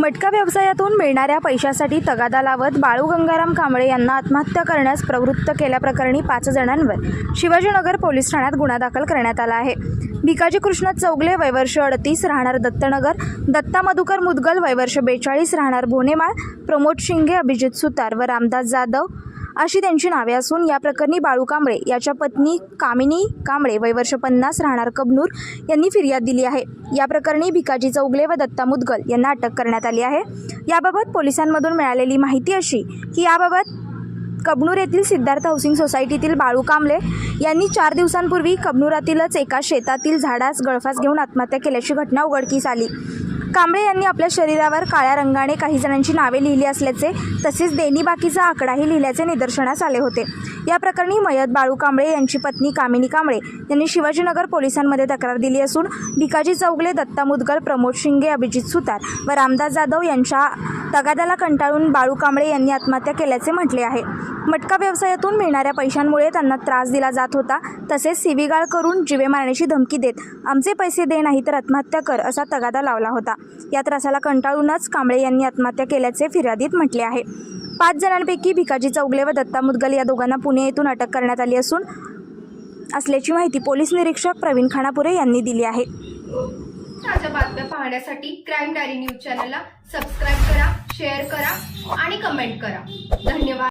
मटका व्यवसायातून मिळणाऱ्या पैशासाठी तगादा लावत बाळू गंगाराम कांबळे यांना आत्महत्या करण्यास प्रवृत्त केल्याप्रकरणी पाच जणांवर शिवाजीनगर पोलीस ठाण्यात गुन्हा दाखल करण्यात आला आहे. भिकाजी कृष्ण चौगले वयवर्ष अडतीस राहणार दत्तनगर. दत्ता मधुकर मुदगल वयवर्ष बेचाळीस राहणार भोनेमाळ. प्रमोद शिंगे अभिजित सुतार व रामदास जाधव अशी त्यांची नावे असून या प्रकरणी बाळू कांबळे याच्या पत्नी कामिनी कांबळे वयवर्ष पन्नास राहणार कबनूर यांनी फिर्याद दिली आहे. या प्रकरणी भिकाजी चौगले व दत्ता मुदगल यांना अटक करण्यात आली आहे. याबाबत पोलिसांमधून मिळालेली माहिती अशी की याबाबत कबनूर येथील सिद्धार्थ हाऊसिंग सोसायटीतील बाळू कांबळे यांनी चार दिवसांपूर्वी कबनूरातीलच एका शेतातील झाडास गळफास घेऊन आत्महत्या केल्याची घटना उघडकीस आली. कांबळे यांनी आपल्या शरीरावर काळ्या रंगाने काही जणांची नावे लिहिली असल्याचे तसेच देणीबाकीचा आकडाही लिहिल्याचे निदर्शनास आले होते. या प्रकरणी मयत बाळू कांबळे यांची पत्नी कामिनी कांबळे यांनी शिवाजीनगर पोलिसांमध्ये तक्रार दिली असून भिकाजी चौगले दत्ता मुदगल प्रमोद शिंगे अभिजित सुतार व रामदास जाधव यांच्या तगाद्याला कंटाळून बाळू कांबळे यांनी आत्महत्या केल्याचे म्हटले आहे. मटका व्यवसायातून मिळणाऱ्या पैशांमुळे त्यांना त्रास दिला जात होता तसेच सिविगाळ करून जिवे मारण्याची धमकी देत आमचे पैसे दे नाही तर आत्महत्या कर असा तगादा लावला होता. या त्रासाला कंटाळूनच कांबळे यांनी आत्महत्या केल्याचे फिर्यादीत म्हटले आहे. पाच जणांपैकी भिकाजी चौगले व दत्ता मुदगल या दोघांना पुणे येथून अटक करण्यात आली असून असल्याची माहिती पोलीस निरीक्षक प्रवीण खानापुरे यांनी दिली आहे. ताज्या बातम्या पाहण्यासाठी क्राईम डायरी न्यूज चॅनलला सबस्क्राईब करा शेअर करा आणि कमेंट करा. धन्यवाद.